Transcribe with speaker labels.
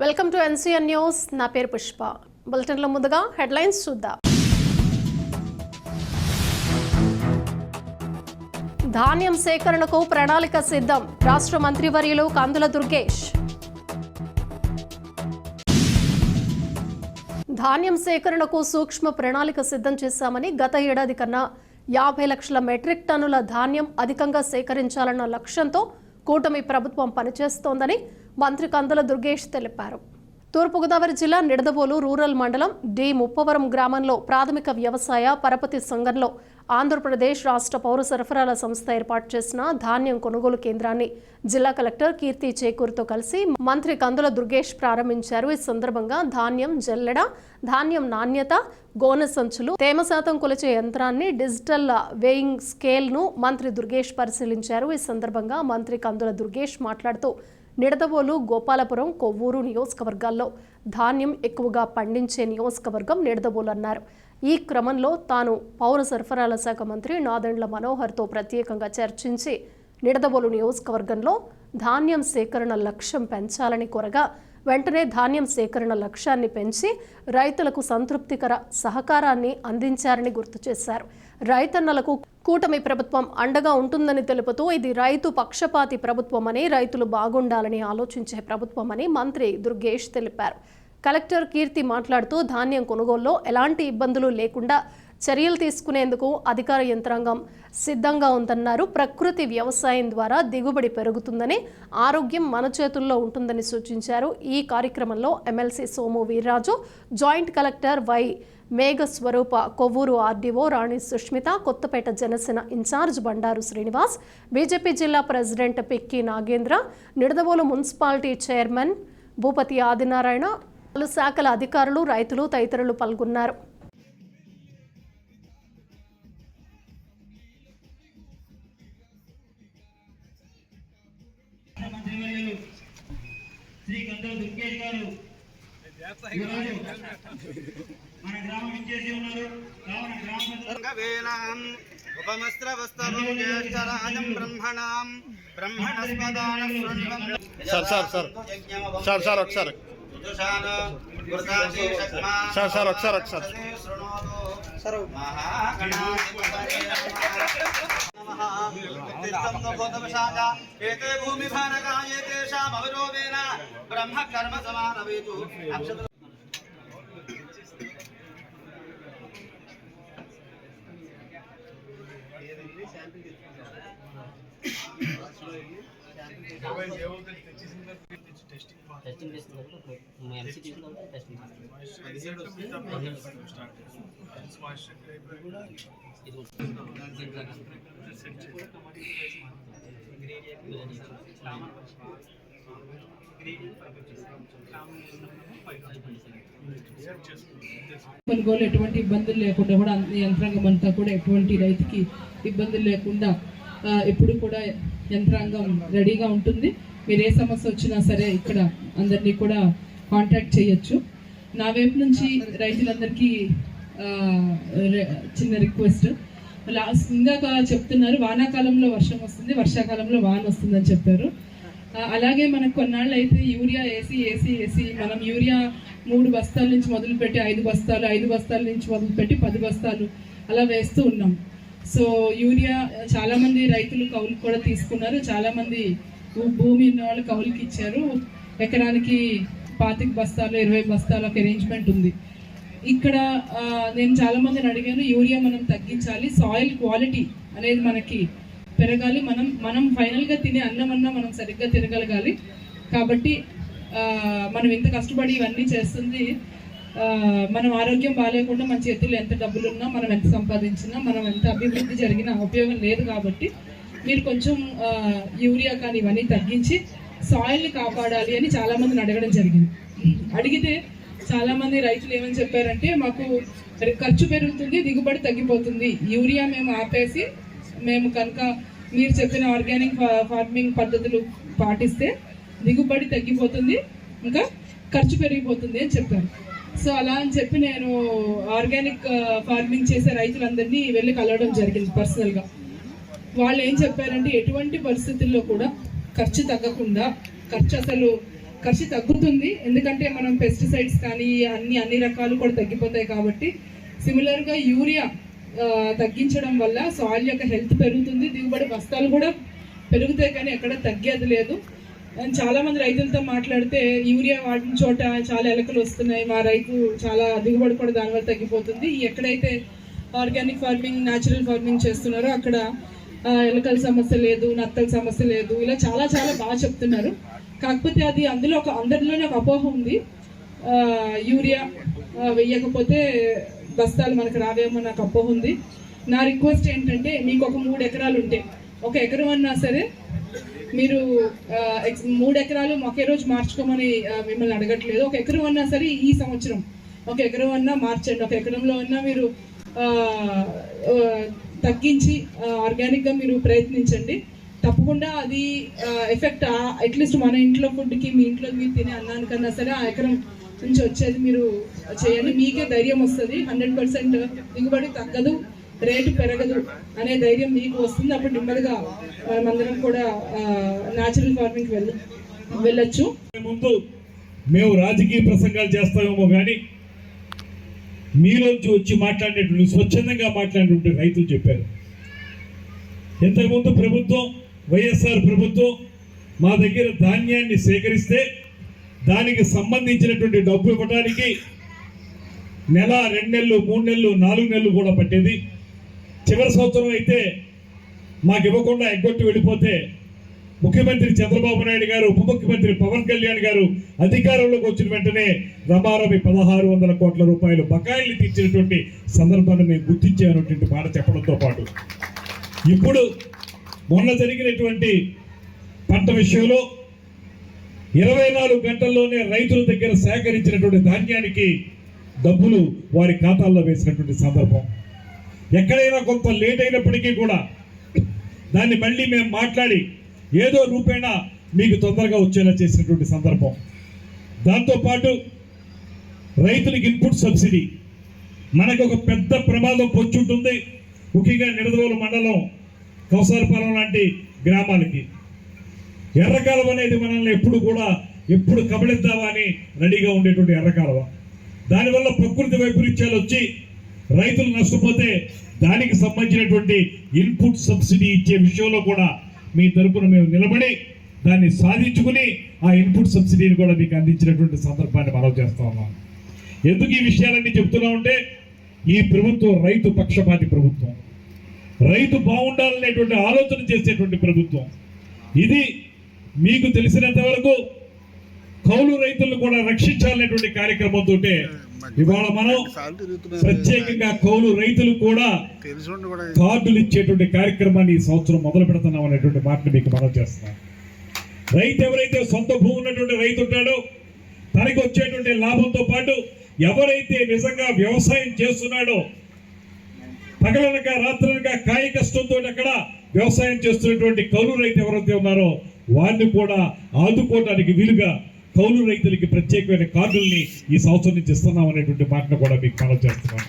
Speaker 1: Welcome to NCN news. నా పేరు పుష్ప. బులెటిన్లో ముందుగా హెడ్లైన్స్ చూద్దాం. ధాన్యం సేకరణకు ప్రణాళిక సిద్ధం. రాష్ట్ర మంత్రివర్యులు కందుల దుర్గేష్. ధాన్యం సేకరణకు సూక్ష్మ ప్రణాళిక సిద్ధం చేశామని గత ఏడాది కన్నా యాభై లక్షల మెట్రిక్ టన్నుల ధాన్యం అధికంగా సేకరించాలన్న లక్ష్యంతో కూటమి ప్రభుత్వం పనిచేస్తోందని మంత్రి కందుల దుర్గేష్ తెలిపారు. తూర్పుగోదావరి జిల్లా నిడదవోలు రూరల్ మండలం డి ముప్పవరం గ్రామంలో ప్రాథమిక వ్యవసాయ పరపతి సంఘంలో ఆంధ్రప్రదేశ్ రాష్ట్ర పౌర సరఫరాల సంస్థ ఏర్పాటు చేసిన ధాన్యం కొనుగోలు కేంద్రాన్ని జిల్లా కలెక్టర్ కీర్తి చేకూరుతో కలిసి మంత్రి కందుల దుర్గేష్ ప్రారంభించారు. ఈ సందర్భంగా ధాన్యం జల్లెడ ధాన్యం నాణ్యత గోనె సంచులు తేమ శాతం కొలిచే యంత్రాన్ని డిజిటల్ వేయింగ్ స్కేల్ను మంత్రి దుర్గేష్ పరిశీలించారు. ఈ సందర్భంగా మంత్రి కందుల దుర్గేష్ మాట్లాడుతూ నిడదవోలు గోపాలపురం కొవ్వూరు నియోజకవర్గాల్లో ధాన్యం ఎక్కువగా పండించే నియోజకవర్గం నిడదవోలు అన్నారు ఈ క్రమంలో తాను పౌర సరఫరాల శాఖ మంత్రి నాదెండ్ల మనోహర్తో ప్రత్యేకంగా చర్చించి నిడదవోలు నియోజకవర్గంలో ధాన్యం సేకరణ లక్ష్యం పెంచాలని కోరగా వెంటనే ధాన్యం సేకరణ లక్ష్యాన్ని పెంచి రైతులకు సంతృప్తికర సహకారాన్ని అందించారని గుర్తు చేశారు. రైతన్నలకు కూటమి ప్రభుత్వం అండగా ఉంటుందని తెలుపుతూ ఇది రైతు పక్షపాతి ప్రభుత్వమని రైతులు బాగుండాలని ఆలోచించే ప్రభుత్వమని మంత్రి దుర్గేష్ తెలిపారు. కలెక్టర్ కీర్తి మాట్లాడుతూ ధాన్యం కొనుగోలులో ఎలాంటి ఇబ్బందులు లేకుండా చర్యలు తీసుకునేందుకు అధికార యంత్రాంగం సిద్ధంగా ఉందన్నారు. ప్రకృతి వ్యవసాయం ద్వారా దిగుబడి పెరుగుతుందని ఆరోగ్యం మన చేతుల్లో ఉంటుందని సూచించారు. ఈ కార్యక్రమంలో MLC Somu Veerraju joint collector Y Meghaswarupa Kovvur RDO Rani Sushmitha Kothapeta Janasena in charge Bandaru Srinivas BJP జిల్లా president Pikki Nagendra Nidadavolu municipality chairman Bhupathi Adinarayana పలు శాఖల అధికారులు రైతులు తదితరులు పాల్గొన్నారు.
Speaker 2: కందుల దుర్గేష్ గారు మన గ్రామం ఇచ్చేసి ఉన్నారు. కావున గ్రామ
Speaker 3: sir sir sir. Sir sir ఒకసారి.
Speaker 4: ఋతుషాన వృతాసి శక్మా
Speaker 3: సార్ సార్ ఒకసారి ఒకసారి.
Speaker 4: సర్ మహాగణాధిపతయే నమః. తిష్టం భూతవశాఖ ఏతే భూమిభానకా ఏతేషాం అవిరోధేన. బ్రహ్మ కర్మ సమానవేతు అక్షత
Speaker 5: టెస్టింగ్
Speaker 6: ఎటువంటి ఇబ్బందులు లేకుండా కూడా యంత్రాంగం అంతా కూడా ఎటువంటి రైతుకి ఇబ్బందులు లేకుండా ఆ, ఎప్పుడు కూడా యంత్రాంగం రెడీగా ఉంటుంది. మీరు ఏ సమస్య వచ్చినా సరే ఇక్కడ అందరినీ కూడా కాంటాక్ట్ చేయొచ్చు. నా వైపు నుంచి రైతులందరికీ చిన్న రిక్వెస్ట్ లాస్ట్ ఇందాక చెప్తున్నారు వానాకాలంలో వర్షం వస్తుంది వర్షాకాలంలో వాన వస్తుందని చెప్పారు. అలాగే మనకు కొన్నాళ్ళు అయితే యూరియా వేసి వేసి వేసి మనం యూరియా మూడు బస్తాల నుంచి మొదలుపెట్టి ఐదు బస్తాలు ఐదు బస్తాల నుంచి మొదలుపెట్టి పది బస్తాలు అలా వేస్తూ ఉన్నాం. సో యూరియా చాలా మంది రైతులు కౌలు కూడా తీసుకున్నారు. చాలా మంది భూమి ఉన్న వాళ్ళు కౌలుకి ఇచ్చారు. ఎకరానికి పాతిక బస్తాలు ఇరవై బస్తాలు ఒక అరేంజ్మెంట్ ఉంది. ఇక్కడ నేను చాలా మందిని అడిగాను యూరియా మనం తగ్గించాలి సాయిల్ క్వాలిటీ అనేది మనకి పెరగాలి. మనం మనం ఫైనల్గా తినే అన్నం అన్నా మనం సరిగ్గా తినగలగాలి. కాబట్టి మనం ఇంత కష్టపడి ఇవన్నీ చేస్తుంది. మనం ఆరోగ్యం బాగాలేకుండా మన చేతుల్లో ఎంత డబ్బులు ఉన్నా మనం ఎంత సంపాదించినా మనం ఎంత అభివృద్ధి జరిగినా ఉపయోగం లేదు కాబట్టి మీరు కొంచెం యూరియా కానీ ఇవన్నీ తగ్గించి సాయిల్ని కాపాడాలి అని చాలామందిని అడగడం జరిగింది. అడిగితే చాలామంది రైతులు ఏమని చెప్పారంటే మాకు ఖర్చు పెరుగుతుంది దిగుబడి తగ్గిపోతుంది. యూరియా మేము ఆపేసి మేము కనుక మీరు చెప్పిన ఆర్గానిక్ ఫార్మింగ్ పద్ధతులు పాటిస్తే దిగుబడి తగ్గిపోతుంది ఇంకా ఖర్చు పెరిగిపోతుంది అని చెప్పారు. సో అలా అని చెప్పి నేను ఆర్గానిక్ ఫార్మింగ్ చేసే రైతులందరినీ వెళ్ళి కలవడం జరిగింది పర్సనల్గా. వాళ్ళు ఏం చెప్పారంటే ఎటువంటి పరిస్థితుల్లో కూడా ఖర్చు తగ్గకుండా ఖర్చు అసలు ఖర్చు తగ్గుతుంది. ఎందుకంటే మనం పెస్టిసైడ్స్ కానీ అన్ని అన్ని రకాలు కూడా తగ్గిపోతాయి కాబట్టి సిమిలర్గా యూరియా తగ్గించడం వల్ల సాయిల్ యొక్క హెల్త్ పెరుగుతుంది. దిగుబడి బస్తాలు కూడా పెరుగుతాయి కానీ ఎక్కడ తగ్గేది లేదు. నేను చాలా మంది రైతులతో మాట్లాడితే యూరియా వాడిన చోట చాలా ఎలకలు వస్తున్నాయి మా రైతు చాలా దిగుబడి కూడా దానివల్ల తగ్గిపోతుంది. ఎక్కడైతే ఆర్గానిక్ ఫార్మింగ్ న్యాచురల్ ఫార్మింగ్ చేస్తున్నారో అక్కడ ఎలకల సమస్య లేదు నత్తల సమస్య లేదు ఇలా చాలా చాలా బాగా చెప్తున్నారు. కాకపోతే అది అందులో ఒక అందరిలోనే ఒక అపోహ ఉంది. యూరియా వేయకపోతే వెయ్యకపోతే బస్తాలు మనకు రావేమో నాకు అపోహ ఉంది. నా రిక్వెస్ట్ ఏంటంటే మీకు ఒక మూడు ఎకరాలు ఉంటే ఒక ఎకరం అన్నా సరే మీరు మూడు ఎకరాలు ఒకే రోజు మార్చుకోమని మిమ్మల్ని అడగట్లేదు. ఒక ఎకరం అన్నా సరే ఈ సంవత్సరం ఒక ఎకరం అన్నా మార్చండి. ఒక ఎకరంలో అన్నా మీరు తగ్గించి ఆర్గానిక్గా మీరు ప్రయత్నించండి. తప్పకుండా అది ఎఫెక్ట్ అట్లీస్ట్ మన ఇంట్లో ఫుడ్కి మీ ఇంట్లో మీరు తినే అన్నానికన్నా సరే ఆ ఎకరం నుంచి వచ్చేది మీరు చేయండి. మీకే ధైర్యం వస్తుంది. హండ్రెడ్ పర్సెంట్ దిగుబడి తగ్గదు. రేటు పెరగదు అనే ధైర్యం మీకు వస్తుంది. అప్పుడు నెమ్మదిగా మనమందరం కూడా న్యాచురల్ ఫార్మింగ్కి వెళ్ళ వెళ్ళొచ్చు.
Speaker 7: ముందు మేము రాజకీయ ప్రసంగాలు చేస్తామేమో కానీ మీలోంచి వచ్చి మాట్లాడేటువంటి స్వచ్ఛందంగా మాట్లాడేటువంటి రైతులు చెప్పారు. ఇంతకుముందు ప్రభుత్వం వైఎస్ఆర్ ప్రభుత్వం మా దగ్గర ధాన్యాన్ని సేకరిస్తే దానికి సంబంధించినటువంటి డబ్బు ఇవ్వడానికి నెల రెండు నెలలు మూడు నెలలు నాలుగు నెలలు కూడా పట్టేది. చివరి సంవత్సరం అయితే మాకు ఇవ్వకుండా ఎగ్గొట్టి వెళ్ళిపోతే ముఖ్యమంత్రి చంద్రబాబు నాయుడు గారు ఉప ముఖ్యమంత్రి పవన్ కళ్యాణ్ గారు అధికారంలోకి వచ్చిన వెంటనే రమారమి పదహారు వందల కోట్ల రూపాయలు బకాయిలు తీర్చినటువంటి సందర్భాన్ని మేము గుర్తించామనేటువంటి మాట చెప్పడంతో పాటు. ఇప్పుడు మొన్న జరిగినటువంటి పంట విషయంలో ఇరవై నాలుగు గంటల్లోనే రైతుల దగ్గర సేకరించినటువంటి ధాన్యానికి డబ్బులు వారి ఖాతాల్లో వేసినటువంటి సందర్భం. ఎక్కడైనా కొంత లేట్ అయినప్పటికీ కూడా దాన్ని మళ్ళీ మేము మాట్లాడి ఏదో రూపేణా మీకు తొందరగా వచ్చేలా చేసినటువంటి సందర్భం. దాంతోపాటు రైతులకు ఇన్పుట్ సబ్సిడీ. మనకు ఒక పెద్ద ప్రమాదం పొచ్చుంటుంది. ఉంటుంది ముఖ్యంగా నిడదవోలు మండలం కౌసారపాలెం లాంటి గ్రామాలకి. ఎర్రకాలం అనేది మనల్ని ఎప్పుడు కూడా ఎప్పుడు కబళిద్దామని అని రెడీగా ఉండేటువంటి ఎర్రకాలువ. దానివల్ల ప్రకృతి వైపరీత్యాలు వచ్చి రైతులు నష్టపోతే దానికి సంబంధించినటువంటి ఇన్పుట్ సబ్సిడీ ఇచ్చే విషయంలో కూడా మీ తరపున మేము నిలబడి దాన్ని సాధించుకుని ఆ ఇన్పుట్ సబ్సిడీని కూడా మీకు అందించినటువంటి సందర్భాన్ని మనం చేస్తా ఉన్నాం. ఎందుకు ఈ విషయాలన్నీ చెప్తున్నా ఉంటే ఈ ప్రభుత్వం రైతు పక్షపాతి ప్రభుత్వం. రైతు బాగుండాలనేటువంటి ఆలోచన చేసేటువంటి ప్రభుత్వం. ఇది మీకు తెలిసినంత వరకు కౌలు రైతులను కూడా రక్షించాలనేటువంటి కార్యక్రమంతో ఇవాళ మనం ప్రత్యేకంగా కౌలు రైతులు కూడా కార్డులు ఇచ్చేటువంటి కార్యక్రమాన్ని ఈ సంవత్సరం మొదలు పెడుతున్నాం అనేటువంటి మాటను మీకు మనం చేస్తున్నాం. రైతు ఎవరైతే సొంత భూమి ఉన్నటువంటి రైతు ఉంటాడో తనకి వచ్చేటువంటి లాభంతో పాటు ఎవరైతే నిజంగా వ్యవసాయం చేస్తున్నాడో పగలనక రాత్రనక కాయ కష్టంతో అక్కడ వ్యవసాయం చేస్తున్నటువంటి కౌలు రైతు ఎవరైతే ఉన్నారో వారిని కూడా ఆదుకోవడానికి వీలుగా కౌలు రైతులకి ప్రత్యేకమైన కార్డుల్ని ఈ సంవత్సరం నుంచి ఇస్తున్నాం అనేటువంటి మాటను కూడా మీకు మనం చేస్తున్నాను.